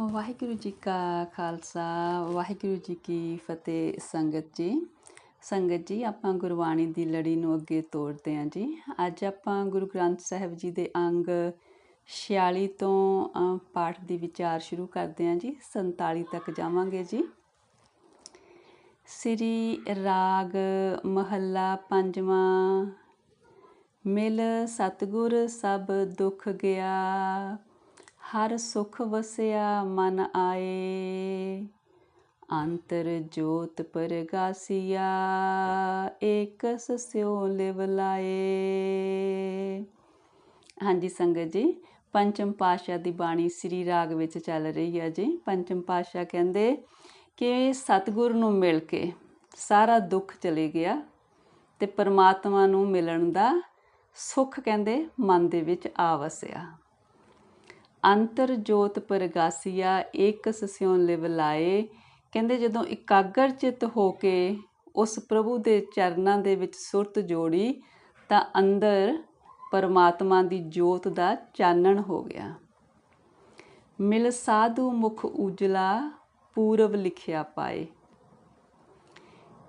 ਵਾਹਿਗੁਰੂ ਜੀ ਕਾ ਖਾਲਸਾ, ਵਾਹਿਗੁਰੂ ਜੀ ਕੀ ਫਤਿਹ ਸੰਗਤ ਜੀ। ਸੰਗਤ ਜੀ, ਆਪਾਂ ਗੁਰਬਾਣੀ ਦੀ ਲੜੀ ਨੂੰ ਅੱਗੇ ਤੋਰਦੇ ਹਾਂ ਜੀ। ਅੱਜ ਆਪਾਂ ਗੁਰੂ ਗ੍ਰੰਥ ਸਾਹਿਬ ਜੀ ਦੇ ਅੰਗ 46 ਤੋਂ ਪਾਠ ਦੀ ਵਿਚਾਰ ਸ਼ੁਰੂ ਕਰਦੇ ਹਾਂ ਜੀ। 47 ਤੱਕ ਜਾਵਾਂਗੇ ਜੀ। ਸ੍ਰੀ ਰਾਗ ਮਹੱਲਾ ਪੰਜਵਾਂ, ਮਿਲ ਸਤਗੁਰ ਸਭ ਦੁੱਖ ਗਿਆ। ਹਰ ਸੁਖ ਵਸਿਆ ਮਨ ਆਏ। ਅੰਤਰ ਜੋਤ ਪਰਗਾਸੀਆ, ਏਕਸ ਸਿਓ ਲਿਵ ਲਾਏ। ਹਾਂਜੀ ਸੰਗਤ ਜੀ, ਪੰਚਮ ਪਾਸ਼ਾ ਦੀ ਬਾਣੀ ਸ੍ਰੀ ਰਾਗ ਵਿੱਚ ਚੱਲ ਰਹੀ ਹੈ ਜੀ। ਪੰਚਮ ਪਾਸ਼ਾ ਕਹਿੰਦੇ ਕਿ ਸਤਿਗੁਰ ਨੂੰ ਮਿਲ ਕੇ ਸਾਰਾ ਦੁੱਖ ਚਲੇ ਗਿਆ ਤੇ ਪਰਮਾਤਮਾ ਨੂੰ ਮਿਲਣ ਦਾ ਸੁੱਖ ਕਹਿੰਦੇ ਮਨ ਦੇ ਵਿੱਚ ਆ ਵਸਿਆ। ਅੰਤਰ ਜੋਤ ਪਰਗਾਸੀਆ, ਏਕ ਸਿਉ ਲਿਵ ਲਾਏ। ਕਹਿੰਦੇ ਜਦੋਂ ਇਕਾਗਰ ਚਿਤ ਹੋ ਕੇ ਉਸ ਪ੍ਰਭੂ ਦੇ ਚਰਨਾਂ ਦੇ ਵਿੱਚ ਸੁਰਤ ਜੋੜੀ, ਤਾਂ ਅੰਦਰ ਪਰਮਾਤਮਾ ਦੀ ਜੋਤ ਦਾ ਚਾਨਣ ਹੋ ਗਿਆ। ਮਿਲ ਸਾਧੂ ਮੁਖ ਉਜਲਾ ਪੂਰਬ ਲਿਖਿਆ ਪਾਏ।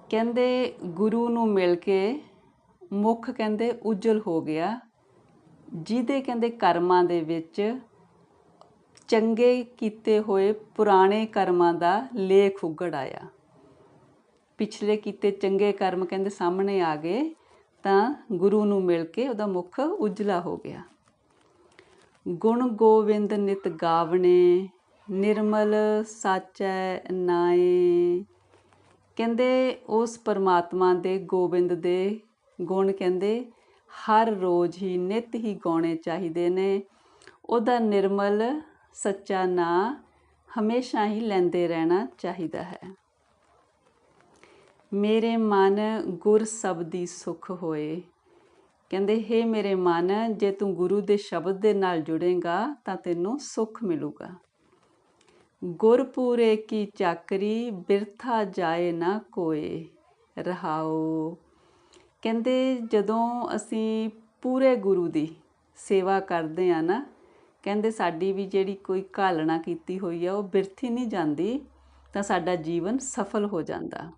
ਕਹਿੰਦੇ ਗੁਰੂ ਨੂੰ ਮਿਲ ਕੇ ਮੁਖ ਕਹਿੰਦੇ ਉਜਲ ਹੋ ਗਿਆ। ਜਿਹਦੇ ਕਹਿੰਦੇ ਕਰਮਾਂ ਦੇ ਵਿੱਚ ਚੰਗੇ ਕੀਤੇ ਹੋਏ ਪੁਰਾਣੇ ਕਰਮਾਂ ਦਾ ਲੇਖ ਉਗੜ ਆਇਆ। ਪਿਛਲੇ ਕੀਤੇ ਚੰਗੇ ਕਰਮ ਕਹਿੰਦੇ ਸਾਹਮਣੇ ਆ ਗਏ, ਤਾਂ ਗੁਰੂ ਨੂੰ ਮਿਲ ਕੇ ਉਹਦਾ ਮੁਖ ਉਜਲਾ ਹੋ ਗਿਆ। ਗੁਣ ਗੋਵਿੰਦ ਨਿਤ ਗਾਵਣੇ, ਨਿਰਮਲ ਸਾਚੈ ਨਾਏ। ਕਹਿੰਦੇ ਉਸ ਪਰਮਾਤਮਾ ਦੇ ਗੋਬਿੰਦ ਦੇ ਗੁਣ ਕਹਿੰਦੇ, ਹਰ ਰੋਜ਼ ਹੀ ਨਿਤ ਹੀ ਗਾਉਣੇ ਚਾਹੀਦੇ ਨੇ। ਉਹਦਾ ਨਿਰਮਲ ਸੱਚਾ ਨਾਂ ਹਮੇਸ਼ਾ ਹੀ ਲੈਂਦੇ ਰਹਿਣਾ ਚਾਹੀਦਾ ਹੈ। ਮੇਰੇ ਮਨ ਗੁਰ ਸ਼ਬਦੀ ਸੁਖ ਹੋਏ। ਕਹਿੰਦੇ, ਹੈ ਮੇਰੇ ਮਨ, ਜੇ ਤੂੰ ਗੁਰੂ ਦੇ ਸ਼ਬਦ ਦੇ ਨਾਲ ਜੁੜੇਗਾ, ਤਾਂ ਤੈਨੂੰ ਸੁਖ ਮਿਲੂਗਾ। ਗੁਰਪੂਰੇ ਕੀ ਚਾਕਰੀ, ਬਿਰਥਾ ਜਾਏ ਨਾ ਕੋਏ। ਰਹਾਓ ਕਹਿੰਦੇ, ਜਦੋਂ ਅਸੀਂ ਪੂਰੇ ਗੁਰੂ ਦੀ ਸੇਵਾ ਕਰਦੇ ਆ ਨਾ ਕਹਿੰਦੇ ਸਾਡੀ ਵੀ ਜਿਹੜੀ ਕੋਈ ਘਾਲਣਾ ਕੀਤੀ ਹੋਈ ਆ, ਉਹ ਬਿਰਥੀ ਨਹੀਂ ਜਾਂਦੀ, ਤਾਂ ਸਾਡਾ ਜੀਵਨ ਸਫਲ ਹੋ ਜਾਂਦਾ।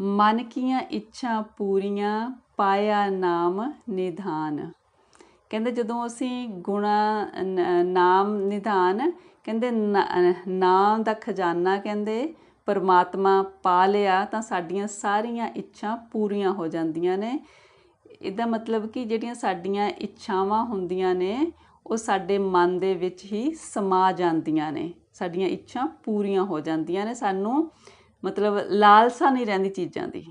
ਮਨ ਕੀਆਂ ਇੱਛਾ ਪੂਰੀਆਂ, ਪਾਇਆ ਨਾਮ ਨਿਧਾਨ। ਕਹਿੰਦੇ ਜਦੋਂ ਅਸੀਂ ਗੁਣਾ ਨਾਮ ਨਿਧਾਨ, ਕਹਿੰਦੇ ਨਾਮ ਦਾ ਖਜ਼ਾਨਾ ਕਹਿੰਦੇ, ਪਰਮਾਤਮਾ ਪਾ ਲਿਆ, ਤਾਂ ਸਾਡੀਆਂ ਸਾਰੀਆਂ ਇੱਛਾ ਪੂਰੀਆਂ ਹੋ ਜਾਂਦੀਆਂ ਨੇ। ਇਹਦਾ ਮਤਲਬ ਕਿ ਜਿਹੜੀਆਂ ਸਾਡੀਆਂ ਇੱਛਾਵਾਂ ਹੁੰਦੀਆਂ ਨੇ ਉਹ ਸਾਡੇ ਮਨ ਦੇ ਵਿੱਚ ਹੀ ਸਮਾ ਜਾਂਦੀਆਂ ਨੇ। ਸਾਡੀਆਂ ਇੱਛਾ ਪੂਰੀਆਂ ਹੋ ਜਾਂਦੀਆਂ ਨੇ। ਸਾਨੂੰ ਮਤਲਬ ਲਾਲਸਾ ਨਹੀਂ ਰਹਿੰਦੀ ਚੀਜ਼ਾਂ ਦੀ।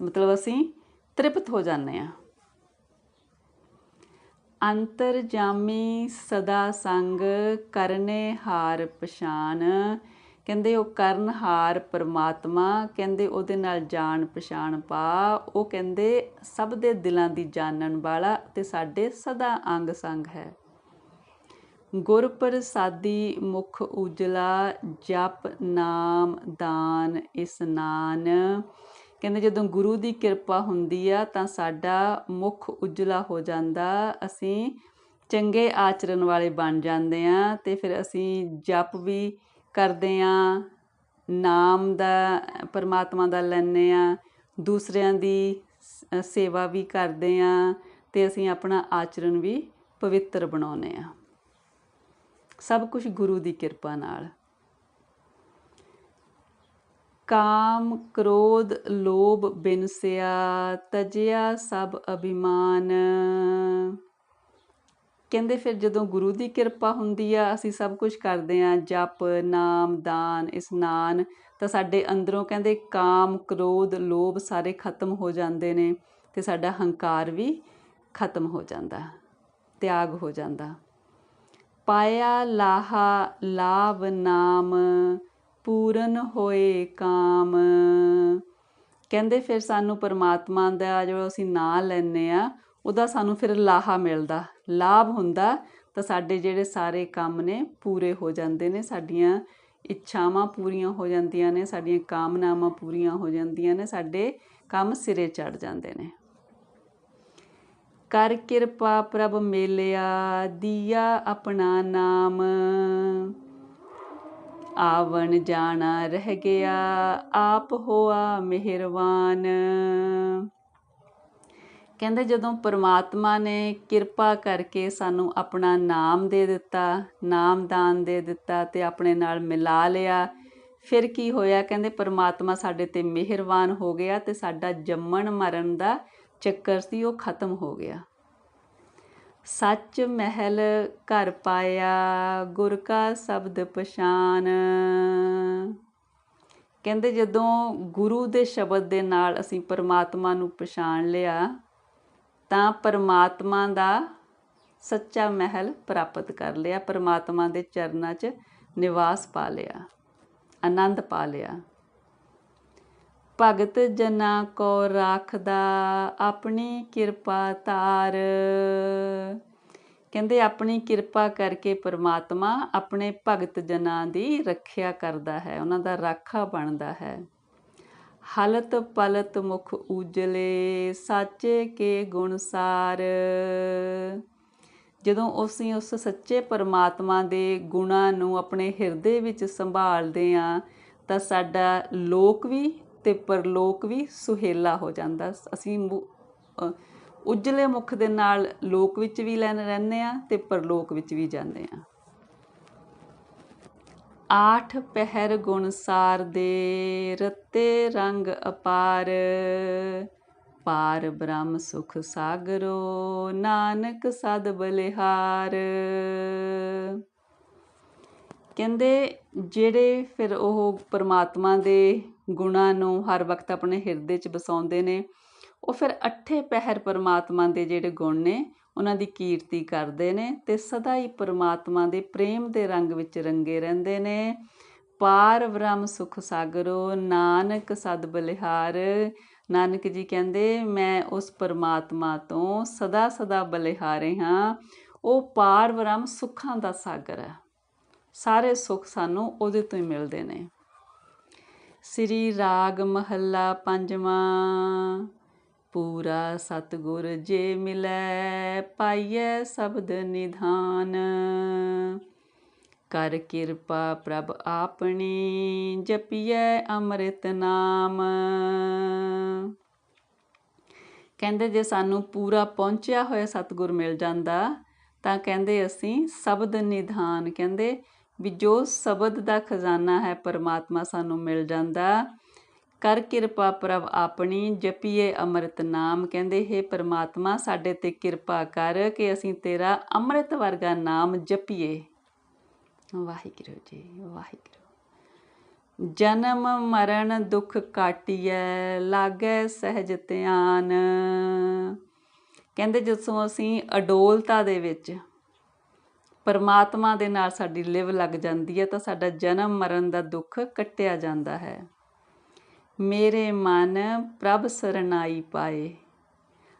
ਮਤਲਬ ਅਸੀਂ ਤ੍ਰਿਪਤ ਹੋ ਜਾਂਦੇ ਆ ਅੰਤਰ ਜਾਮੀ ਸਦਾ ਸੰਗ ਕਰਨੇ ਹਾਰ ਪਛਾਨ। ਕਹਿੰਦੇ ਉਹ ਕਰਨਹਾਰ ਪਰਮਾਤਮਾ, ਕਹਿੰਦੇ ਉਹਦੇ ਨਾਲ ਜਾਣ ਪਛਾਣ ਪਾ, ਉਹ ਕਹਿੰਦੇ ਸਭ ਦੇ ਦਿਲਾਂ ਦੀ ਜਾਣਨ ਵਾਲਾ ਤੇ ਸਾਡੇ ਸਦਾ ਅੰਗ ਸੰਗ ਹੈ। ਗੁਰ ਪ੍ਰਸਾਦੀ ਮੁਖ ਉਜਲਾ, ਜਪ ਨਾਮ ਦਾਨ ਇਸਨਾਨ ਕਹਿੰਦੇ ਜਦੋਂ ਗੁਰੂ ਦੀ ਕਿਰਪਾ ਹੁੰਦੀ ਆ ਤਾਂ ਸਾਡਾ ਮੁਖ ਉਜਲਾ ਹੋ ਜਾਂਦਾ, ਅਸੀਂ ਚੰਗੇ ਆਚਰਨ ਵਾਲੇ ਬਣ ਜਾਂਦੇ ਆ ਤੇ ਫਿਰ ਅਸੀਂ ਜਪ ਵੀ ਕਰਦੇ ਹਾਂ ਨਾਮ ਦਾ, ਪਰਮਾਤਮਾ ਦਾ ਲੈਂਦੇ ਹਾਂ ਦੂਸਰਿਆਂ ਦੀ ਸੇਵਾ ਵੀ ਕਰਦੇ ਹਾਂ ਅਤੇ ਅਸੀਂ ਆਪਣਾ ਆਚਰਣ ਵੀ ਪਵਿੱਤਰ ਬਣਾਉਨੇ ਆ। ਸਭ ਕੁਝ ਗੁਰੂ ਦੀ ਕਿਰਪਾ ਨਾਲ। ਕਾਮ, ਕ੍ਰੋਧ, ਲੋਭ ਬਿਨਸਿਆ ਤਜਿਆ ਸਭ ਅਭਿਮਾਨ। ਕਹਿੰਦੇ ਫਿਰ ਜਦੋਂ ਗੁਰੂ ਦੀ ਕਿਰਪਾ ਹੁੰਦੀ ਆ, ਅਸੀਂ ਸਭ ਕੁਝ ਕਰਦੇ ਆ ਜਪ, ਨਾਮ, ਦਾਨ, ਇਸਨਾਨ, ਤਾਂ ਸਾਡੇ ਅੰਦਰੋਂ ਕਹਿੰਦੇ ਕਾਮ, ਕ੍ਰੋਧ, ਲੋਭ ਸਾਰੇ ਖਤਮ ਹੋ ਜਾਂਦੇ ਨੇ ਤੇ ਸਾਡਾ ਹੰਕਾਰ ਵੀ ਖਤਮ ਹੋ ਜਾਂਦਾ, ਤਿਆਗ ਹੋ ਜਾਂਦਾ। ਪਾਇਆ ਲਾਹਾ, ਲਾਭ ਨਾਮ, ਪੂਰਨ ਹੋਏ ਕਾਮ। ਕਹਿੰਦੇ ਫਿਰ ਸਾਨੂੰ ਪਰਮਾਤਮਾ ਦਾ ਜੋ ਅਸੀਂ ਨਾਂ ਲੈਨੇ ਆ ਉਹਦਾ ਸਾਨੂੰ ਫਿਰ ਲਾਹਾ ਮਿਲਦਾ। ਲਾਭ ਹੁੰਦਾ, ਤਾਂ ਸਾਡੇ ਜਿਹੜੇ ਸਾਰੇ ਕੰਮ ਨੇ ਪੂਰੇ ਹੋ ਜਾਂਦੇ ਨੇ, ਸਾਡੀਆਂ ਇੱਛਾਵਾਂ ਪੂਰੀਆਂ ਹੋ ਜਾਂਦੀਆਂ ਨੇ, ਸਾਡੀਆਂ ਕਾਮਨਾਵਾਂ ਪੂਰੀਆਂ ਹੋ ਜਾਂਦੀਆਂ ਨੇ, ਸਾਡੇ ਕੰਮ ਸਿਰੇ ਚੜ ਜਾਂਦੇ ਨੇ। ਕਰ ਕਿਰਪਾ ਪ੍ਰਭ ਮੇਲਿਆ, ਦੀਆ ਆਪਣਾ ਨਾਮ। ਆਵਣ ਜਾਣਾ ਰਹਿ ਗਿਆ, ਆਪ ਹੋਆ ਮਿਹਰਵਾਨ। ਕਹਿੰਦੇ ਜਦੋਂ ਪਰਮਾਤਮਾ ਨੇ ਕਿਰਪਾ ਕਰਕੇ ਸਾਨੂੰ ਆਪਣਾ ਨਾਮ ਦੇ ਦਿੱਤਾ, ਨਾਮਦਾਨ ਦੇ ਦਿੱਤਾ ਤੇ ਆਪਣੇ ਨਾਲ ਮਿਲਾ ਲਿਆ, ਫਿਰ ਕੀ ਹੋਇਆ? ਕਹਿੰਦੇ ਪਰਮਾਤਮਾ ਸਾਡੇ ਤੇ ਮਿਹਰਬਾਨ ਹੋ ਗਿਆ ਤੇ ਸਾਡਾ ਜੰਮਣ ਮਰਨ ਦਾ ਚੱਕਰ ਸੀ, ਉਹ ਖਤਮ ਹੋ ਗਿਆ। ਸੱਚ ਮਹਿਲ ਘਰ ਪਾਇਆ, ਗੁਰ ਕਾ ਸ਼ਬਦ ਪਛਾਨ। ਕਹਿੰਦੇ ਜਦੋਂ ਗੁਰੂ ਦੇ ਸ਼ਬਦ ਦੇ ਨਾਲ ਅਸੀਂ ਪਰਮਾਤਮਾ ਨੂੰ ਪਛਾਣ ਲਿਆ ਤਾਂ ਪਰਮਾਤਮਾ ਦਾ ਸੱਚਾ ਮਹਿਲ ਪ੍ਰਾਪਤ ਕਰ ਲਿਆ, ਪਰਮਾਤਮਾ ਦੇ ਚਰਨਾਂ 'ਚ ਨਿਵਾਸ ਪਾ ਲਿਆ, ਆਨੰਦ ਪਾ ਲਿਆ। ਭਗਤ ਜਨਾ ਕੋ ਰਾਖਦਾ ਆਪਣੀ ਕਿਰਪਾ ਤਾਰ ਕਹਿੰਦੇ ਆਪਣੀ ਕਿਰਪਾ ਕਰਕੇ ਪਰਮਾਤਮਾ ਆਪਣੇ ਭਗਤ ਜਨਾਂ ਦੀ ਰੱਖਿਆ ਕਰਦਾ ਹੈ, ਉਹਨਾਂ ਦਾ ਰਾਖਾ ਬਣਦਾ ਹੈ। ਹਲਤ ਪਲਤ ਮੁਖ ਉਜਲੇ, ਸਾਚੇ ਕੇ ਗੁਣਸਾਰ ਜਦੋਂ ਅਸੀਂ ਉਸ ਸੱਚੇ ਪਰਮਾਤਮਾ ਦੇ ਗੁਣਾਂ ਨੂੰ ਆਪਣੇ ਹਿਰਦੇ ਵਿੱਚ ਸੰਭਾਲਦੇ ਆਂ ਤਾਂ ਸਾਡਾ ਲੋਕ ਵੀ ਤੇ ਪਰਲੋਕ ਵੀ ਸੁਹੇਲਾ ਹੋ ਜਾਂਦਾ। ਅਸੀਂ ਉਜਲੇ ਮੁਖ ਦੇ ਨਾਲ ਲੋਕ ਵਿੱਚ ਵੀ ਲੈਣ ਰਹਿੰਦੇ ਆ ਤੇ ਪਰਲੋਕ ਵਿੱਚ ਵੀ ਜਾਂਦੇ ਆ ਆਠ ਪਹਿਰ ਗੁਣ ਸਾਰ ਦੇ, ਰਤੇ ਰੰਗ ਅਪਾਰ। ਪਾਰ ਬ੍ਰਹਮ ਸੁਖ ਸਾਗਰੋ, ਨਾਨਕ ਸਦ ਬਲਿਹਾਰ। ਕਹਿੰਦੇ, ਜਿਹੜੇ ਫਿਰ ਉਹ ਪਰਮਾਤਮਾ ਦੇ ਗੁਣਾਂ ਨੂੰ ਹਰ ਵਕਤ ਆਪਣੇ ਹਿਰਦੇ 'ਚ ਬਸਾਉਂਦੇ ਨੇ, ਉਹ ਫਿਰ ਅੱਠੇ ਪਹਿਰ ਪਰਮਾਤਮਾ ਦੇ ਜਿਹੜੇ ਗੁਣ ਨੇ ਉਹਨਾਂ ਦੀ ਕੀਰਤੀ ਕਰਦੇ ਨੇ ਤੇ ਸਦਾ ਹੀ ਪਰਮਾਤਮਾ ਦੇ ਪ੍ਰੇਮ ਦੇ ਰੰਗ ਵਿੱਚ ਰੰਗੇ ਰਹਿੰਦੇ ਨੇ। ਪਾਰ ਬ੍ਰਹਮ ਸੁਖ ਸਾਗਰੋ, ਨਾਨਕ ਸਦ ਬਲਿਹਾਰ। ਨਾਨਕ ਜੀ ਕਹਿੰਦੇ, ਮੈਂ ਉਸ ਪਰਮਾਤਮਾ ਤੋਂ ਸਦਾ ਸਦਾ ਬਲਿਹਾਰੇ ਹਾਂ। ਉਹ ਪਾਰ ਬ੍ਰਹਮ ਸੁੱਖਾਂ ਦਾ ਸਾਗਰ ਹੈ। ਸਾਰੇ ਸੁੱਖ ਸਾਨੂੰ ਉਹਦੇ ਤੋਂ ਹੀ ਮਿਲਦੇ ਨੇ। ਸ੍ਰੀ ਰਾਗ ਮਹੱਲਾ ਪੰਜਵਾਂ। ਪੂਰਾ ਸਤਗੁਰ ਜੇ ਮਿਲੈ ਪਾਈਐ ਸ਼ਬਦ ਨਿਧਾਨ। ਕਰ ਕਿਰਪਾ ਪ੍ਰਭ ਆਪਣੀ, ਜਪੀਐ ਅੰਮ੍ਰਿਤ ਨਾਮ। ਕਹਿੰਦੇ ਜੇ ਸਾਨੂੰ ਪੂਰਾ ਪਹੁੰਚਿਆ ਹੋਇਆ ਸਤਗੁਰ ਮਿਲ ਜਾਂਦਾ, ਤਾਂ ਕਹਿੰਦੇ ਅਸੀਂ ਸ਼ਬਦ ਨਿਧਾਨ। ਕਹਿੰਦੇ ਵੀ ਜੋ ਸ਼ਬਦ ਦਾ ਖਜ਼ਾਨਾ ਹੈ, ਪਰਮਾਤਮਾ ਸਾਨੂੰ ਮਿਲ ਜਾਂਦਾ ਕਰ ਕਿਰਪਾ ਪ੍ਰਭ ਆਪਣੀ, ਜਪੀਏ ਅੰਮ੍ਰਿਤ ਨਾਮ, ਕਹਿੰਦੇ, ਹੈ ਪਰਮਾਤਮਾ, ਸਾਡੇ ਤੇ ਕਿਰਪਾ ਕਰ ਕਿ ਅਸੀਂ ਤੇਰਾ ਅੰਮ੍ਰਿਤ ਵਰਗਾ ਨਾਮ ਜਪੀਏ। ਵਾਹਿਗੁਰੂ ਜੀ, ਵਾਹਿਗੁਰੂ। ਜਨਮ, ਮਰਨ, ਦੁੱਖ ਕਾਟਿਐ, ਲਾਗੈ ਸਹਿਜ ਧਿਆਨ। ਕਹਿੰਦੇ, ਜਦੋਂ ਅਸੀਂ ਅਡੋਲਤਾ ਦੇ ਵਿੱਚ ਪਰਮਾਤਮਾ ਦੇ ਨਾਲ ਸਾਡੀ ਲਿਵ ਲੱਗ ਜਾਂਦੀ ਹੈ, ਤਾਂ ਸਾਡਾ ਜਨਮ, ਮਰਨ ਦਾ ਦੁੱਖ ਕੱਟਿਆ ਜਾਂਦਾ ਹੈ। ਮੇਰੇ ਮਨ ਪ੍ਰਭ ਸਰਨਾਈ ਪਾਏ।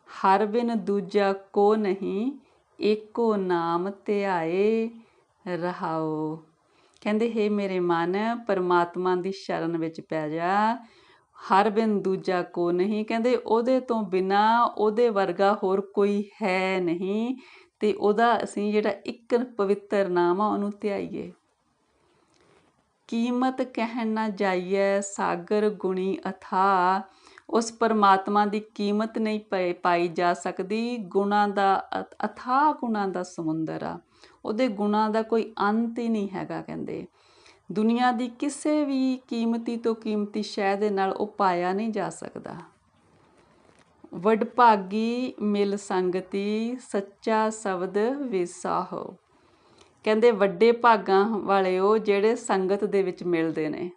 ਹਰ ਬਿਨ ਦੂਜਾ ਕੋ ਨਹੀਂ, ਏਕੋ ਨਾਮ ਧਿਆਏ ਰਹਾਓ ਕਹਿੰਦੇ, ਹੈ ਮੇਰੇ ਮਨ, ਪਰਮਾਤਮਾ ਦੀ ਸ਼ਰਨ ਵਿੱਚ ਪੈ ਜਾ। ਹਰ ਬਿਨ ਦੂਜਾ ਕੋ ਨਹੀਂ। ਕਹਿੰਦੇ, ਉਹਦੇ ਤੋਂ ਬਿਨਾ ਉਹਦੇ ਵਰਗਾ ਹੋਰ ਕੋਈ ਹੈ ਨਹੀਂ ਤੇ ਉਹਦਾ ਅਸੀਂ ਜਿਹੜਾ ਇੱਕ ਪਵਿੱਤਰ ਨਾਮ ਆ, ਉਹਨੂੰ ਧਿਆਈਏ। ਕੀਮਤ ਕਹਿਣ ਨਾ ਜਾਈਏ ਸਾਗਰ ਗੁਣੀ ਅਥਾ। ਉਸ ਪਰਮਾਤਮਾ ਦੀ ਕੀਮਤ ਨਹੀਂ ਪਾਈ ਜਾ ਸਕਦੀ। ਗੁਣਾ ਦਾ ਅਥਾ ਗੁਣਾ ਦਾ ਸਮੁੰਦਰ ਆ। ਉਹਦੇ ਗੁਣਾ ਦਾ ਕੋਈ ਅੰਤ ਹੀ ਨਹੀਂ ਹੈਗਾ ਕਹਿੰਦੇ। ਦੁਨੀਆ ਦੀ ਕਿਸੇ ਵੀ ਕੀਮਤੀ ਤੋਂ ਕੀਮਤੀ ਸ਼ੈ ਦੇ ਨਾਲ ਉਹ ਪਾਇਆ ਨਹੀਂ ਜਾ ਸਕਦਾ। ਵਡਭਾਗੀ ਮਿਲ ਸੰਗਤੀ, ਸੱਚਾ ਸ਼ਬਦ ਵਿਸਾਹੋ ਕਹਿੰਦੇ ਵੱਡੇ ਭਾਗਾਂ ਵਾਲੇ ਉਹ ਜਿਹੜੇ ਸੰਗਤ ਦੇ ਵਿੱਚ ਮਿਲਦੇ ਨੇ।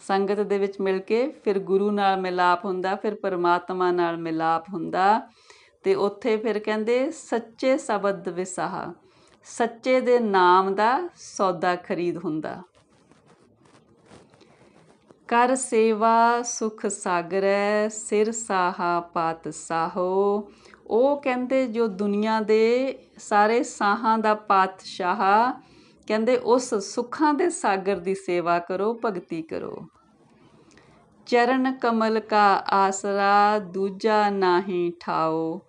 ਸੰਗਤ ਦੇ ਵਿੱਚ ਮਿਲ ਕੇ ਫਿਰ ਗੁਰੂ ਨਾਲ ਮਿਲਾਪ ਹੁੰਦਾ, ਫਿਰ ਪਰਮਾਤਮਾ ਨਾਲ ਮਿਲਾਪ ਹੁੰਦਾ ਤੇ ਉੱਥੇ ਫਿਰ ਕਹਿੰਦੇ ਸੱਚੇ ਸ਼ਬਦ ਵਿਸਾਹ, ਸੱਚੇ ਦੇ ਨਾਮ ਦਾ ਸੌਦਾ ਖਰੀਦ ਹੁੰਦਾ। ਕਰ ਸੇਵਾ ਸੁਖ ਸਾਗਰੈ, ਸਿਰ ਸਾਹਾ ਪਾਤ ਸਾਹੋ ਉਹ ਕਹਿੰਦੇ ਜੋ ਦੁਨੀਆ ਦੇ ਸਾਰੇ ਸਾਹਾਂ ਦਾ ਪਾਤਸ਼ਾਹ ਕਹਿੰਦੇ ਉਸ ਸੁੱਖਾਂ ਦੇ ਸਾਗਰ ਦੀ ਸੇਵਾ ਕਰੋ, ਭਗਤੀ ਕਰੋ। ਚਰਨ ਕਮਲ ਕਾ ਆਸਰਾ ਦੂਜਾ ਨਾਹੀ ਠਾਓ।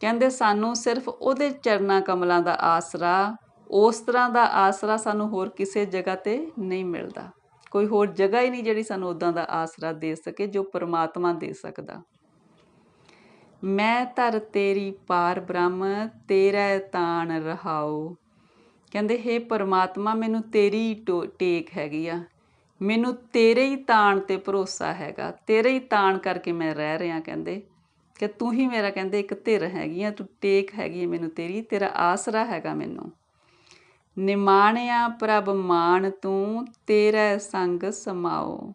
ਕਹਿੰਦੇ ਸਾਨੂੰ ਸਿਰਫ ਉਹਦੇ ਚਰਨਾ ਕਮਲਾਂ ਦਾ ਆਸਰਾ, ਉਸ ਤਰ੍ਹਾਂ ਦਾ ਆਸਰਾ ਸਾਨੂੰ ਹੋਰ ਕਿਸੇ ਜਗ੍ਹਾ ਤੇ ਨਹੀਂ ਮਿਲਦਾ। ਕੋਈ ਹੋਰ ਜਗ੍ਹਾ ਹੀ ਨਹੀਂ ਜਿਹੜੀ ਸਾਨੂੰ ਉਦਾਂ ਦਾ ਆਸਰਾ ਦੇ ਸਕੇ, ਜੋ ਪਰਮਾਤਮਾ ਦੇ ਸਕਦਾ। ਮੈਂ ਧਰ ਤੇਰੀ ਪਾਰ ਬ੍ਰਹਮ, ਤੇਰਾ ਤਾਣ ਰਹਾਉ। ਕਹਿੰਦੇ, ਹੇ ਪਰਮਾਤਮਾ, ਮੈਨੂੰ ਤੇਰੀ ਟੋ- ਟੇਕ ਹੈਗੀ ਆ। ਮੈਨੂੰ ਤੇਰੇ ਹੀ ਤਾਣ ਤੇ ਭਰੋਸਾ ਹੈਗਾ। ਤੇਰੇ ਹੀ ਤਾਣ ਕਰਕੇ ਮੈਂ ਰਹਿ ਰਿਹਾ, ਕਹਿੰਦੇ। ਕਿ ਤੂੰ ਹੀ ਮੇਰਾ, ਕਹਿੰਦੇ, ਇੱਕ ਧਿਰ ਹੈਗੀ ਆ, ਤੂੰ ਟੇਕ ਹੈਗੀ ਆ ਮੈਨੂੰ ਤੇਰੀ, ਤੇਰਾ ਆਸਰਾ ਹੈਗਾ ਮੈਨੂੰ। ਨਿਮਾਣਿਆ ਪ੍ਰਭ ਮਾਨ ਤੂੰ, ਤੇਰਾ ਸੰਗ ਸਮਾਓ।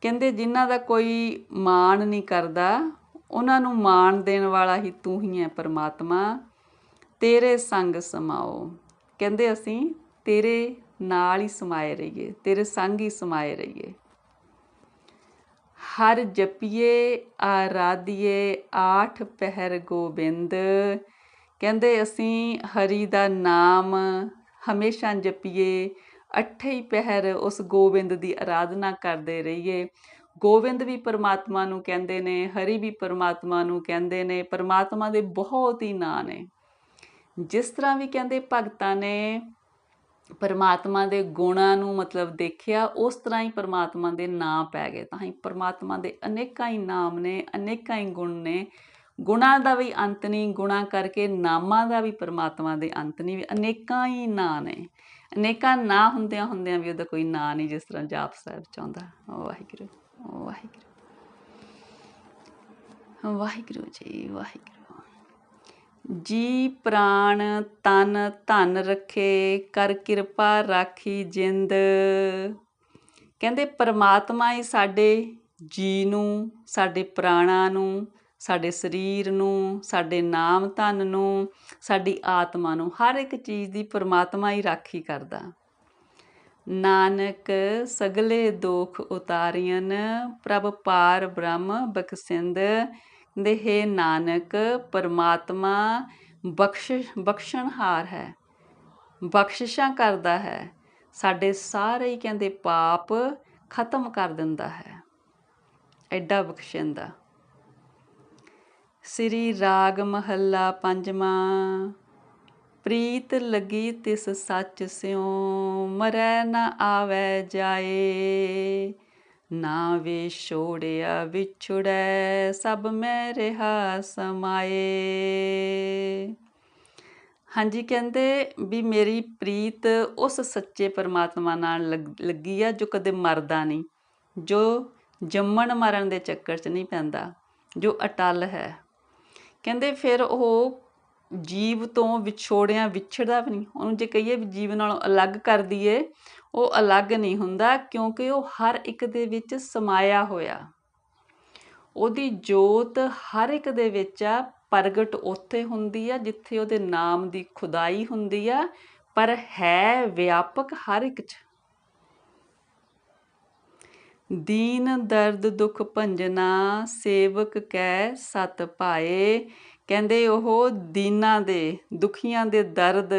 ਕਹਿੰਦੇ, ਜਿਨ੍ਹਾਂ ਦਾ ਕੋਈ ਮਾਣ ਨਹੀਂ ਕਰਦਾ ਉਹਨਾਂ ਨੂੰ ਮਾਣ ਦੇਣ ਵਾਲਾ ਹੀ ਤੂੰ ਹੀ ਹੈ ਪਰਮਾਤਮਾ। ਤੇਰੇ ਸੰਗ ਸਮਾਓ। ਕਹਿੰਦੇ ਅਸੀਂ, ਤੇਰੇ ਨਾਲ ਹੀ ਸਮਾਏ ਰਹੀਏ, ਤੇਰੇ ਸੰਗ ਹੀ ਸਮਾਏ ਰਹੀਏ। ਹਰ ਜਪੀਏ, ਆਰਾਧੀਏ, ਆਠ ਪਹਿਰ ਗੋਬਿੰਦ। ਕਹਿੰਦੇ ਅਸੀਂ, ਹਰੀ ਦਾ ਨਾਮ ਹਮੇਸ਼ਾ ਜਪੀਏ, ਅੱਠੇ ਹੀ ਪਹਿਰ ਉਸ ਗੋਬਿੰਦ ਦੀ ਆਰਾਧਨਾ ਕਰਦੇ ਰਹੀਏ। ਗੋਬਿੰਦ ਵੀ ਪਰਮਾਤਮਾ ਨੂੰ ਕਹਿੰਦੇ ਨੇ, ਹਰੀ ਵੀ ਪਰਮਾਤਮਾ ਨੂੰ ਕਹਿੰਦੇ ਨੇ, ਪਰਮਾਤਮਾ ਦੇ ਬਹੁਤ ਹੀ ਨਾਂ ਨੇ। ਜਿਸ ਤਰ੍ਹਾਂ ਵੀ ਕਹਿੰਦੇ ਭਗਤਾਂ ਨੇ ਪਰਮਾਤਮਾ ਦੇ ਗੁਣਾਂ ਨੂੰ ਮਤਲਬ ਦੇਖਿਆ, ਉਸ ਤਰ੍ਹਾਂ ਹੀ ਪਰਮਾਤਮਾ ਦੇ ਨਾਂ ਪੈ ਗਏ। ਤਾਂ ਹੀ ਪਰਮਾਤਮਾ ਦੇ ਅਨੇਕਾਂ ਹੀ ਨਾਮ ਨੇ, ਅਨੇਕਾਂ ਹੀ ਗੁਣ ਨੇ। ਗੁਣਾਂ ਦਾ ਵੀ ਅੰਤ ਨਹੀਂ, ਗੁਣਾ ਕਰਕੇ ਨਾਮਾਂ ਦਾ ਵੀ ਪਰਮਾਤਮਾ ਦੇ ਅੰਤ ਨਹੀਂ, ਵੀ ਅਨੇਕਾਂ ਹੀ ਨਾਂ ਨੇ। ਅਨੇਕਾਂ ਨਾਂ ਹੁੰਦਿਆਂ ਹੁੰਦਿਆਂ ਵੀ ਉਹਦਾ ਕੋਈ ਨਾਂ ਨਹੀਂ ਜਿਸ ਤਰ੍ਹਾਂ ਜਾਪ ਸਾਹਿਬ ਚਾਹੁੰਦਾ ਵਾਹਿਗੁਰੂ। ਵਾਹਿਗੁਰੂ। ਵਾਹਿਗੁਰੂ ਜੀ ਵਾਹਿਗੁਰੂ। ਜੀ ਪ੍ਰਾਣ ਤਨ ਧਨ ਰੱਖੇ, ਕਰ ਕਿਰਪਾ ਰਾਖੀ ਜਿੰਦ। ਕਹਿੰਦੇ, ਪਰਮਾਤਮਾ ਹੀ ਸਾਡੇ ਜੀ ਨੂੰ, ਸਾਡੇ ਪ੍ਰਾਣਾਂ ਨੂੰ, ਸਾਡੇ ਸਰੀਰ ਨੂੰ, ਸਾਡੇ ਨਾਮ ਧਨ ਨੂੰ, ਸਾਡੀ ਆਤਮਾ ਨੂੰ, ਹਰ ਇੱਕ ਚੀਜ਼ ਦੀ ਪਰਮਾਤਮਾ ਹੀ ਰਾਖੀ ਕਰਦਾ। ਨਾਨਕ ਸਗਲੇ ਦੋਖ ਉਤਾਰੀਆਂ ਪ੍ਰਭ ਪਾਰ ਬ੍ਰਹਮ ਬਖਸਿੰਦ, ਦੇ ਹੈ ਨਾਨਕ, ਪਰਮਾਤਮਾ, ਬਖਸ਼, ਬਖਸ਼ਣਹਾਰ ਹੈ, ਬਖਸ਼ਿਸ਼ਾਂ ਕਰਦਾ ਹੈ, ਸਾਡੇ ਸਾਰੇ ਹੀ ਕਹਿੰਦੇ ਪਾਪ ਖਤਮ ਕਰ ਦਿੰਦਾ ਹੈ। ਐਡਾ ਬਖਸ਼ਿੰਦਾ। ਸ੍ਰੀ ਰਾਗ ਮਹੱਲਾ ਪੰਜਵਾਂ। ਪ੍ਰੀਤ ਲਗੀ ਤਿਸ ਸੱਚ ਸਿਉ, ਮਰੈ ਨਾ ਆਵੈ ਜਾਏ। ਨਾ ਵੇ ਛੋੜਿਆ ਵਿਛੜੈ, ਸਭ ਮੈਂ ਰਹਾ ਸਮਾਏ। ਹਾਂਜੀ, ਕਹਿੰਦੇ ਵੀ ਮੇਰੀ ਪ੍ਰੀਤ ਉਸ ਸੱਚੇ ਪਰਮਾਤਮਾ ਨਾਲ ਲੱਗ- ਲੱਗੀ ਆ ਜੋ ਕਦੇ ਮਰਦਾ ਨਹੀਂ, ਜੋ ਜੰਮਣ ਮਰਨ ਦੇ ਚੱਕਰ 'ਚ ਨਹੀਂ ਪੈਂਦਾ, ਜੋ ਅਟਲ ਹੈ। ਕਹਿੰਦੇ ਫਿਰ ਉਹ ਜੀਵ ਤੋਂ ਵਿਛੋੜਿਆ ਵਿਛੜਦਾ ਵੀ ਨਹੀਂ। ਉਹਨੂੰ ਜੇ ਕਹੀਏ ਵੀ ਜੀਵ ਨਾਲੋਂ ਅਲੱਗ ਕਰ ਦਈਏ, ਉਹ ਅਲੱਗ ਨਹੀਂ ਹੁੰਦਾ ਕਿਉਂਕਿ ਉਹ ਹਰ ਇੱਕ ਦੇ ਵਿੱਚ ਸਮਾਇਆ ਹੋਇਆ। ਉਹਦੀ ਜੋਤ ਹਰ ਇੱਕ ਦੇ ਵਿੱਚ ਆ, ਪ੍ਰਗਟ ਉੱਥੇ ਹੁੰਦੀ ਆ ਜਿੱਥੇ ਉਹਦੇ ਨਾਮ ਦੀ ਖੁਦਾਈ ਹੁੰਦੀ ਆ, ਪਰ ਹੈ ਵਿਆਪਕ ਹਰ ਇੱਕ 'ਚ। ਦੀਨ ਦਰਦ ਦੁਖ ਭੰਜਨਾ, ਸੇਵਕ ਕੈ ਸਤ ਪਾਏ ਕਹਿੰਦੇ ਉਹ ਦੀਨਾਂ ਦੇ, ਦੁਖੀਆਂ ਦੇ ਦਰਦ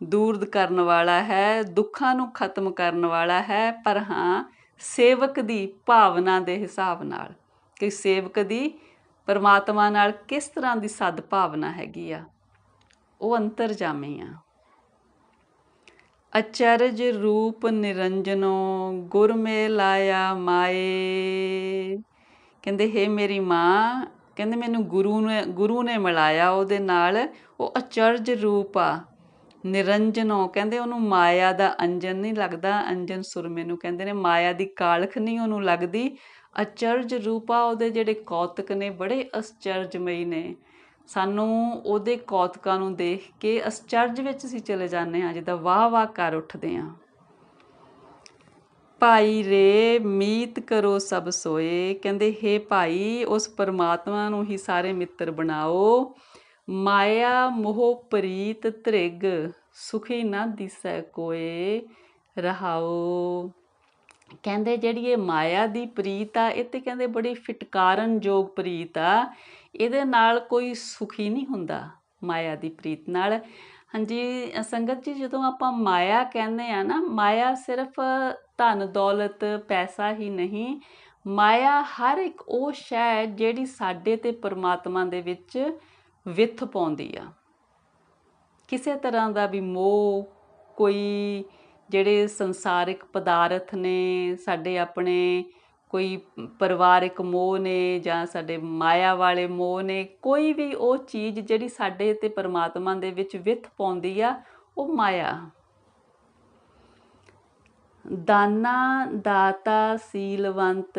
ਦੂਰ ਕਰਨ ਵਾਲਾ ਹੈ, ਦੁੱਖਾਂ ਨੂੰ ਖਤਮ ਕਰਨ ਵਾਲਾ ਹੈ, ਪਰ ਹਾਂ, ਸੇਵਕ ਦੀ ਭਾਵਨਾ ਦੇ ਹਿਸਾਬ ਨਾਲ। ਕਿ ਸੇਵਕ ਦੀ ਪਰਮਾਤਮਾ ਨਾਲ ਕਿਸ ਤਰ੍ਹਾਂ ਦੀ ਸਦ ਭਾਵਨਾ ਹੈਗੀ ਆ, ਉਹ ਅੰਤਰ ਅੰਤਰਜਾਮੀ ਆ। ਅਚਰਜ ਰੂਪ ਨਿਰੰਜਨੋ, ਗੁਰ ਮੇ ਲਾਇਆ ਮਾਏ। ਕਹਿੰਦੇ, ਹੈ ਮੇਰੀ ਮਾਂ ਕਹਿੰਦੇ ਮੈਨੂੰ ਗੁਰੂ ਨੇ ਗੁਰੂ ਨੇ ਮਿਲਾਇਆ ਉਹਦੇ ਨਾਲ, ਉਹ ਅਚਰਜ ਰੂਪ ਆ, ਨਿਰੰਜਨੋ ਕਹਿੰਦੇ ਉਹਨੂੰ ਮਾਇਆ ਦਾ ਅੰਜਨ ਨਹੀਂ ਲੱਗਦਾ, ਅੰਜਨ ਸੁਰਮੇ ਨੂੰ ਕਹਿੰਦੇ ਨੇ, ਮਾਇਆ ਦੀ ਕਾਲਖ ਨਹੀਂ ਉਹਨੂੰ ਲੱਗਦੀ, ਅਚਰਜ ਰੂਪਾ ਉਹਦੇ ਜਿਹੜੇ ਕੌਤਕ ਨੇ, ਬੜੇ ਅਚਰਜਮਈ ਨੇ। ਸਾਨੂੰ ਉਹਦੇ ਕੌਤਕਾਂ ਨੂੰ ਦੇਖ ਕੇ ਅਚਰਜ ਵਿੱਚ ਅਸੀਂ ਚਲੇ ਜਾਂਦੇ ਹਾਂ, ਜਿੱਦਾਂ ਵਾਹ ਵਾਹ ਕਰ ਉੱਠਦੇ ਹਾਂ। ਭਾਈ ਰੇ, ਮੀਤ ਕਰੋ ਸਭ ਸੋਏ। ਕਹਿੰਦੇ, ਹੇ ਭਾਈ, ਉਸ ਪਰਮਾਤਮਾ ਨੂੰ ਹੀ ਸਾਰੇ ਮਿੱਤਰ ਬਣਾਓ। ਮਾਇਆ ਮੋਹ ਪ੍ਰੀਤ ਧ੍ਰਿਗ, ਸੁਖੀ ਨਾ ਦਿਸੈ ਕੋਏ, ਰਹਾਓ। ਕਹਿੰਦੇ, ਜਿਹੜੀ ਇਹ ਮਾਇਆ ਦੀ ਪ੍ਰੀਤ ਆ, ਇਹ ਤੇ ਕਹਿੰਦੇ ਬੜੀ ਫਟਕਾਰਨ ਯੋਗ ਪ੍ਰੀਤ ਆ। ਇਹਦੇ ਨਾਲ ਕੋਈ ਸੁਖੀ ਨਹੀਂ ਹੁੰਦਾ ਮਾਇਆ ਦੀ ਪ੍ਰੀਤ ਨਾਲ। ਹਾਂਜੀ ਸੰਗਤ ਜੀ, ਜਦੋਂ ਆਪਾਂ ਮਾਇਆ ਕਹਿੰਦੇ ਆ ਨਾ, ਮਾਇਆ ਸਿਰਫ ਧਨ ਦੌਲਤ ਪੈਸਾ ਹੀ ਨਹੀਂ। ਮਾਇਆ ਹਰ ਇੱਕ ਉਹ ਸ਼ੈ ਜਿਹੜੀ ਸਾਡੇ ਤੇ ਪਰਮਾਤਮਾ ਦੇ ਵਿੱਚ ਵਿਥ ਪਾਉਂਦੀ ਆ। ਕਿਸੇ ਤਰ੍ਹਾਂ ਦਾ ਵੀ ਮੋਹ, ਕੋਈ ਜਿਹੜੇ ਸੰਸਾਰਿਕ ਪਦਾਰਥ ਨੇ, ਸਾਡੇ ਆਪਣੇ ਕੋਈ ਪਰਿਵਾਰਿਕ ਮੋਹ ਨੇ ਜਾਂ ਸਾਡੇ ਮਾਇਆ ਵਾਲੇ ਮੋਹ ਨੇ, ਕੋਈ ਵੀ ਉਹ ਚੀਜ਼ ਜਿਹੜੀ ਸਾਡੇ ਤੇ ਪਰਮਾਤਮਾ ਦੇ ਵਿੱਚ ਵਿਥ ਪਾਉਂਦੀ ਆ, ਉਹ ਮਾਇਆ। ਦਾਨਾ ਦਾਤਾ ਸੀਲਵੰਤ,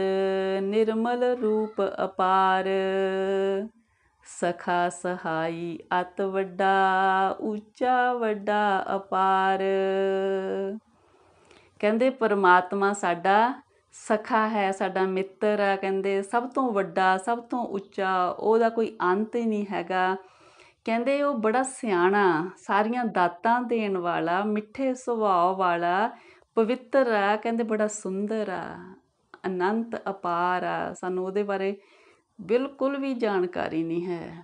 ਨਿਰਮਲ ਰੂਪ ਅਪਾਰ। ਸਖਾ ਸਹਾਈ ਅਤ ਵੱਡਾ, ਉੱਚਾ ਵੱਡਾ ਅਪਾਰ। ਕਹਿੰਦੇ ਪਰਮਾਤਮਾ ਸਾਡਾ ਸਖਾ ਹੈ, ਸਾਡਾ ਮਿੱਤਰ ਆ ਕਹਿੰਦੇ, ਸਭ ਤੋਂ ਵੱਡਾ, ਸਭ ਤੋਂ ਉੱਚਾ, ਉਹਦਾ ਕੋਈ ਅੰਤ ਹੀ ਨਹੀਂ ਹੈਗਾ। ਕਹਿੰਦੇ ਉਹ ਬੜਾ ਸਿਆਣਾ, ਸਾਰੀਆਂ ਦਾਤਾਂ ਦੇਣ ਵਾਲਾ, ਮਿੱਠੇ ਸੁਭਾਅ ਵਾਲਾ ਪਵਿੱਤਰ ਆ, ਕਹਿੰਦੇ ਬੜਾ ਸੁੰਦਰ ਆ, ਅਨੰਤ ਅਪਾਰ ਆ। ਸਾਨੂੰ ਉਹਦੇ ਬਾਰੇ ਬਿਲਕੁਲ ਵੀ ਜਾਣਕਾਰੀ ਨਹੀਂ ਹੈ।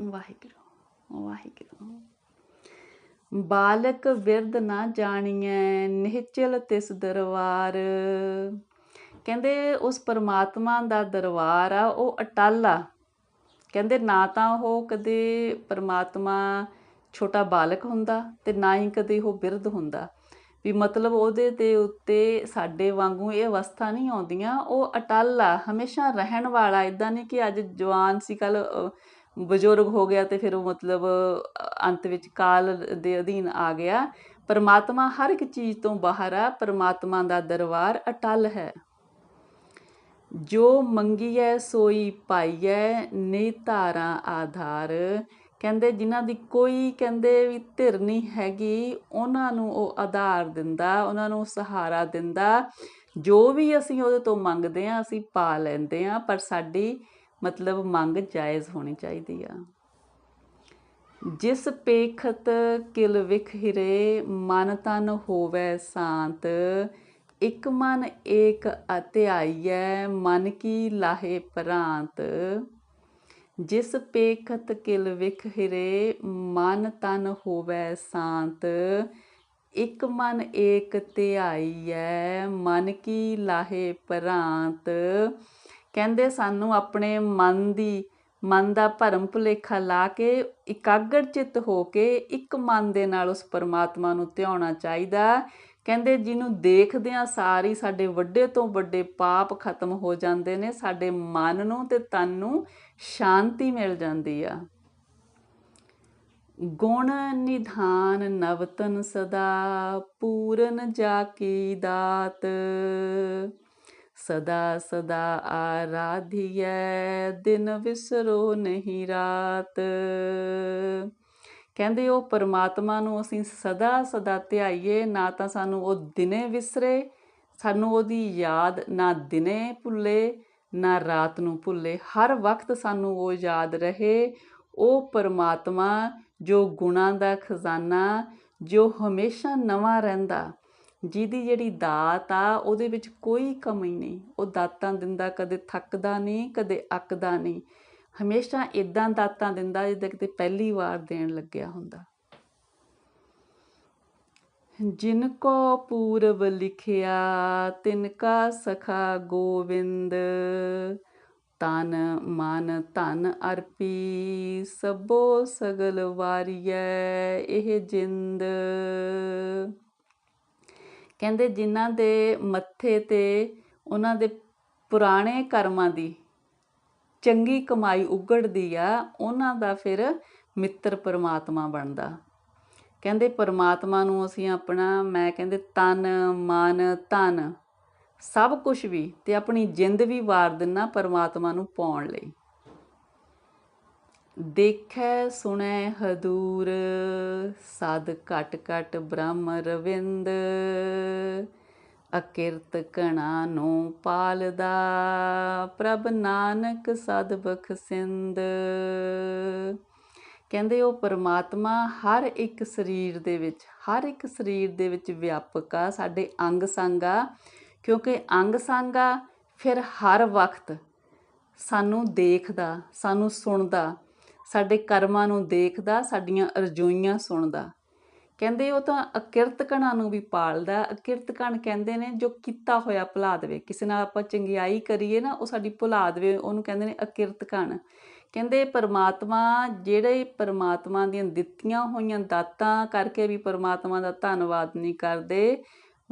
ਵਾਹਿਗੁਰੂ ਵਾਹਿਗੁਰੂ। ਬਾਲਕ ਬਿਰਧ ਨਾ ਜਾਣੀਐ, ਨਿਹਚਲ ਤਿਸ ਦਰਬਾਰ ਕਹਿੰਦੇ ਉਸ ਪਰਮਾਤਮਾ ਦਾ ਦਰਬਾਰ ਆ, ਉਹ ਅਟਲ ਆ। ਕਹਿੰਦੇ ਨਾ ਤਾਂ ਉਹ ਕਦੇ ਪਰਮਾਤਮਾ ਛੋਟਾ ਬਾਲਕ ਹੁੰਦਾ ਤੇ ਨਾ ਹੀ ਕਦੇ ਉਹ ਬਿਰਧ ਹੁੰਦਾ। ਵੀ ਮਤਲਬ ਉਹਦੇ ਤੇ ਉੱਤੇ ਸਾਡੇ ਵਾਂਗੂ ਇਹ ਅਵਸਥਾ ਨਹੀਂ ਆਉਂਦੀਆਂ। ਉਹ ਅਟਲ ਆ, ਹਮੇਸ਼ਾ ਰਹਿਣ ਵਾਲਾ। ਇਦਾਂ ਨਹੀਂ ਕਿ ਅੱਜ ਜਵਾਨ ਸੀ ਕੱਲ ਬਜ਼ੁਰਗ ਹੋ ਗਿਆ ਤੇ ਫਿਰ ਉਹ ਮਤਲਬ ਅੰਤ ਵਿੱਚ ਕਾਲ ਦੇ ਅਧੀਨ ਆ ਗਿਆ। ਪਰਮਾਤਮਾ ਹਰ ਇੱਕ ਚੀਜ਼ ਤੋਂ ਬਾਹਰ ਆ। ਪਰਮਾਤਮਾ ਦਾ ਦਰਬਾਰ ਅਟਲ ਹੈ। ਜੋ ਮੰਗੀਐ, ਸੋਈ ਪਾਈਐ ਨੇ ਧਾਰਾ ਆਧਾਰ। ਕਹਿੰਦੇ ਜਿਨ੍ਹਾਂ ਦੀ ਕੋਈ ਕਹਿੰਦੇ ਵੀ ਧਿਰ ਨਹੀਂ ਹੈਗੀ, ਉਹਨਾਂ ਨੂੰ ਉਹ ਆਧਾਰ ਦਿੰਦਾ, ਉਹਨਾਂ ਨੂੰ ਸਹਾਰਾ ਦਿੰਦਾ। ਜੋ ਵੀ ਅਸੀਂ ਉਹਦੇ ਤੋਂ ਮੰਗਦੇ ਆ ਅਸੀਂ ਪਾ ਲੈਂਦੇ ਆ ਪਰ ਸਾਡੀ ਮਤਲਬ ਮੰਗ ਜਾਇਜ਼ ਹੋਣੀ ਚਾਹੀਦੀ ਆ। ਜਿਸ ਪੇਖਤ ਕਿਲ ਵਿਖ ਹਿਰੇ, ਮਨ ਤਨ ਹੋਵੇ ਸ਼ਾਂਤ। ਇਕ ਮਨ ਏਕ ਅਧਿਆਈਐ ਮਨ ਕੀ ਲਾਹੇ ਪ੍ਰਾਂਤ। ਜਿਸ ਪੇਖਤ ਕਿਲ ਵਿਖ ਹਿਰੇ, ਮਨ ਤਨ ਹੋਵੇ ਸ਼ਾਂਤ। ਇਕ ਮਨ ਏਕ ਧਿਆਈ ਧਿਆਈਐ, ਮਨ ਕੀ ਲਾਹੇ ਪ੍ਰਾਂਤ ਕਹਿੰਦੇ ਸਾਨੂੰ ਆਪਣੇ ਮਨ ਦੀ, ਮਨ ਦਾ ਭਰਮ ਭੁਲੇਖਾ ਲਾ ਕੇ, ਇਕਾਗਰ ਚਿੱਤ ਹੋ ਕੇ ਇੱਕ ਮਨ ਦੇ ਨਾਲ ਉਸ ਪਰਮਾਤਮਾ ਨੂੰ ਧਿਆਉਣਾ ਚਾਹੀਦਾ। ਕਹਿੰਦੇ ਜਿਹਨੂੰ ਦੇਖਦਿਆਂ ਸਾਰੀ ਸਾਡੇ ਵੱਡੇ ਤੋਂ ਵੱਡੇ ਪਾਪ ਖਤਮ ਹੋ ਜਾਂਦੇ ਨੇ, ਸਾਡੇ ਮਨ ਨੂੰ ਤੇ ਤਨ ਨੂੰ ਸ਼ਾਂਤੀ ਮਿਲ ਜਾਂਦੀ ਆ। ਗੁਣ ਨਿਧਾਨ ਨਵਤਨ ਸਦਾ, ਪੂਰਨ ਜਾ ਕੀ ਦਾਤ। ਸਦਾ ਸਦਾ ਆਰਾਧਿਐ, ਦਿਨ ਵਿਸਰੋ ਨਹੀਂ ਰਾਤ। ਕਹਿੰਦੇ ਉਹ ਪਰਮਾਤਮਾ ਨੂੰ ਅਸੀਂ ਸਦਾ ਸਦਾ ਧਿਆਈਏ, ਨਾ ਤਾਂ ਸਾਨੂੰ ਉਹ ਦਿਨੇ ਵਿਸਰੇ, ਸਾਨੂੰ ਉਹਦੀ ਯਾਦ ਨਾ ਦਿਨੇ ਭੁੱਲੇ ਨਾ ਰਾਤ ਨੂੰ ਭੁੱਲੇ। ਹਰ ਵਕਤ ਸਾਨੂੰ ਉਹ ਯਾਦ ਰਹੇ, ਉਹ ਪਰਮਾਤਮਾ ਜੋ ਗੁਣਾਂ ਦਾ ਖਜ਼ਾਨਾ, ਜੋ ਹਮੇਸ਼ਾ ਨਵਾਂ ਰਹਿੰਦਾ। ਜਿਹਦੀ ਜਿਹੜੀ ਦਾਤ ਆ, ਉਹਦੇ ਵਿੱਚ ਕੋਈ ਕਮੀ ਨਹੀਂ। ਉਹ ਦਾਤਾਂ ਦਿੰਦਾ, ਕਦੇ ਥੱਕਦਾ ਨਹੀਂ, ਕਦੇ ਅੱਕਦਾ ਨਹੀਂ। ਹਮੇਸ਼ਾ ਇਦਾਂ ਦਾਤਾਂ ਦਿੰਦਾ ਜਿੱਦਾਂ ਕਿਤੇ ਪਹਿਲੀ ਵਾਰ ਦੇਣ ਲੱਗਿਆ ਹੁੰਦਾ। ਜਿਨ ਕੋ ਪੂਰਬ ਲਿਖਿਆ, ਤਿਨ ਕਾ ਸਖਾ ਗੋਵਿੰਦ। ਤਨ ਮਨ ਧਨ ਅਰਪੀ, ਸਭੋ ਸਗਲ ਵਾਰੀਐ ਇਹ ਜਿੰਦ। ਕਹਿੰਦੇ ਜਿਨ੍ਹਾਂ ਦੇ ਮੱਥੇ ਤੇ, ਉਹਨਾਂ ਦੇ ਪੁਰਾਣੇ ਕਰਮਾਂ ਦੀ ਚੰਗੀ ਕਮਾਈ ਉਗੜਦੀ ਆ, ਉਹਨਾਂ ਦਾ ਫਿਰ ਮਿੱਤਰ ਪਰਮਾਤਮਾ ਬਣਦਾ। ਕਹਿੰਦੇ ਪਰਮਾਤਮਾ ਨੂੰ ਅਸੀਂ ਆਪਣਾ, ਮੈਂ ਕਹਿੰਦੇ ਤਨ, ਮਨ, ਧਨ, ਸਭ ਕੁਝ ਵੀ ਤੇ ਆਪਣੀ ਜਿੰਦ ਵੀ ਵਾਰ ਦਿੰਨਾ ਪਰਮਾਤਮਾ ਨੂੰ ਪਾਉਣ ਲਈ। ਦੇਖੈ, ਸੁਣੈ, ਹਦੂਰ, ਸਦ ਘਟ ਘਟ ਬ੍ਰਹਮ ਰਵਿੰਦ, ਅਕਿਰਤ ਕਣਾ ਨੂੰ ਪਾਲਦਾ, ਪ੍ਰਭ ਨਾਨਕ ਸਦ ਬਖਸਿੰਦ। ਕਹਿੰਦੇ ਉਹ ਪਰਮਾਤਮਾ ਹਰ ਇੱਕ ਸਰੀਰ ਦੇ ਵਿੱਚ, ਹਰ ਇੱਕ ਸਰੀਰ ਦੇ ਵਿੱਚ ਵਿਆਪਕ ਆ, ਸਾਡੇ ਅੰਗ ਸੰਗ ਕਿਉਂਕਿ ਅੰਗ ਸੰਗ ਫਿਰ ਹਰ ਵਕਤ ਸਾਨੂੰ ਦੇਖਦਾ, ਸਾਨੂੰ ਸੁਣਦਾ, ਸਾਡੇ ਕਰਮਾਂ ਨੂੰ ਦੇਖਦਾ, ਸਾਡੀਆਂ ਅਰਜ਼ੋਈਆਂ ਸੁਣਦਾ। ਕਹਿੰਦੇ ਉਹ ਤਾਂ ਅਕਿਰਤ ਕਣਾਂ ਨੂੰ ਵੀ ਪਾਲਦਾ, ਅਕਿਰਤ ਕਣ ਕਹਿੰਦੇ ਨੇ ਜੋ ਕੀਤਾ ਹੋਇਆ ਭੁਲਾ ਦੇਵੇ। ਕਿਸੇ ਨਾਲ ਆਪਾਂ ਚੰਗਿਆਈ ਕਰੀਏ ਨਾ, ਉਹ ਸਾਡੀ ਭੁਲਾ ਦੇਵੇ, ਉਹਨੂੰ ਕਹਿੰਦੇ ਨੇ ਅਕਿਰਤ ਕਣ। ਕਹਿੰਦੇ ਪਰਮਾਤਮਾ ਜਿਹੜੇ ਪਰਮਾਤਮਾ ਦੀਆਂ ਦਿੱਤੀਆਂ ਹੋਈਆਂ ਦਾਤਾਂ ਕਰਕੇ ਵੀ ਪਰਮਾਤਮਾ ਦਾ ਧੰਨਵਾਦ ਨਹੀਂ ਕਰਦੇ,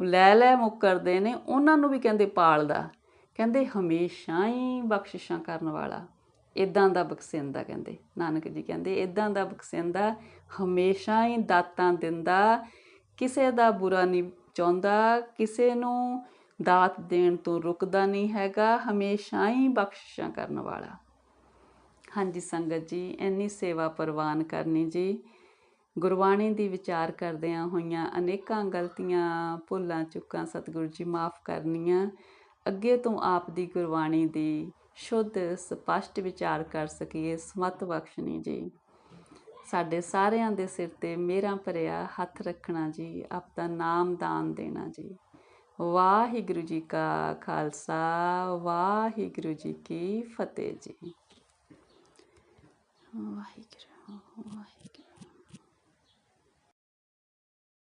ਲੈ ਲੈ ਮੁੱਕਰਦੇ ਨੇ, ਉਹਨਾਂ ਨੂੰ ਵੀ ਕਹਿੰਦੇ ਪਾਲਦਾ। ਕਹਿੰਦੇ ਹਮੇਸ਼ਾ ਹੀ ਬਖਸ਼ਿਸ਼ਾਂ ਕਰਨ ਵਾਲਾ। ਇਦਾਂ ਦਾ ਬਖਸ਼ਿੰਦਾ ਕਹਿੰਦੇ। ਨਾਨਕ ਜੀ ਕਹਿੰਦੇ ਇਦਾਂ ਦਾ ਬਖਸ਼ਿੰਦਾ ਹਮੇਸ਼ਾ ਹੀ ਦਾਤਾਂ ਦਿੰਦਾ। ਕਿਸੇ ਦਾ ਬੁਰਾ ਨਹੀਂ ਚਾਹੁੰਦਾ, ਕਿਸੇ ਨੂੰ ਦਾਤ ਦੇਣ ਤੋਂ ਰੁਕਦਾ ਨਹੀਂ ਹੈਗਾ, ਹਮੇਸ਼ਾ ਹੀ ਬਖਸ਼ਿਸ਼ਾਂ ਕਰਨ ਵਾਲਾ। ਹਾਂਜੀ ਸੰਗਤ ਜੀ, ਇੰਨੀ ਸੇਵਾ ਪ੍ਰਵਾਨ ਕਰਨੀ ਜੀ। ਗੁਰਬਾਣੀ ਦੀ ਵਿਚਾਰ ਕਰਦਿਆਂ ਹੋਈਆਂ ਅਨੇਕਾਂ ਗਲਤੀਆਂ, ਭੁੱਲਾਂ, ਚੁੱਕਾਂ ਸਤਿਗੁਰੂ ਜੀ ਮਾਫ ਕਰਨੀਆਂ। ਅੱਗੇ ਤੋਂ ਆਪ ਦੀ ਗੁਰਬਾਣੀ ਦੀ ਸ਼ੁੱਧ, ਸਪਸ਼ਟ ਵਿਚਾਰ ਕਰ ਸਕੀਏ, ਸਮਤ ਬਖਸ਼ਣੀ ਜੀ। ਸਾਡੇ ਸਾਰਿਆਂ ਦੇ ਸਿਰ ਤੇ ਮੇਰਾ ਭਰਿਆ ਹੱਥ ਰੱਖਣਾ ਜੀ, ਆਪ ਦਾ ਨਾਮ ਦਾਨ ਦੇਣਾ ਜੀ। ਵਾਹਿਗੁਰੂ ਜੀ ਕਾ ਖਾਲਸਾ, ਵਾਹਿਗੁਰੂ ਜੀ ਕੀ ਫਤਿਹ ਜੀ। ਵਾਹਿਗੁਰੂ ਵਾਹਿਗੁਰੂ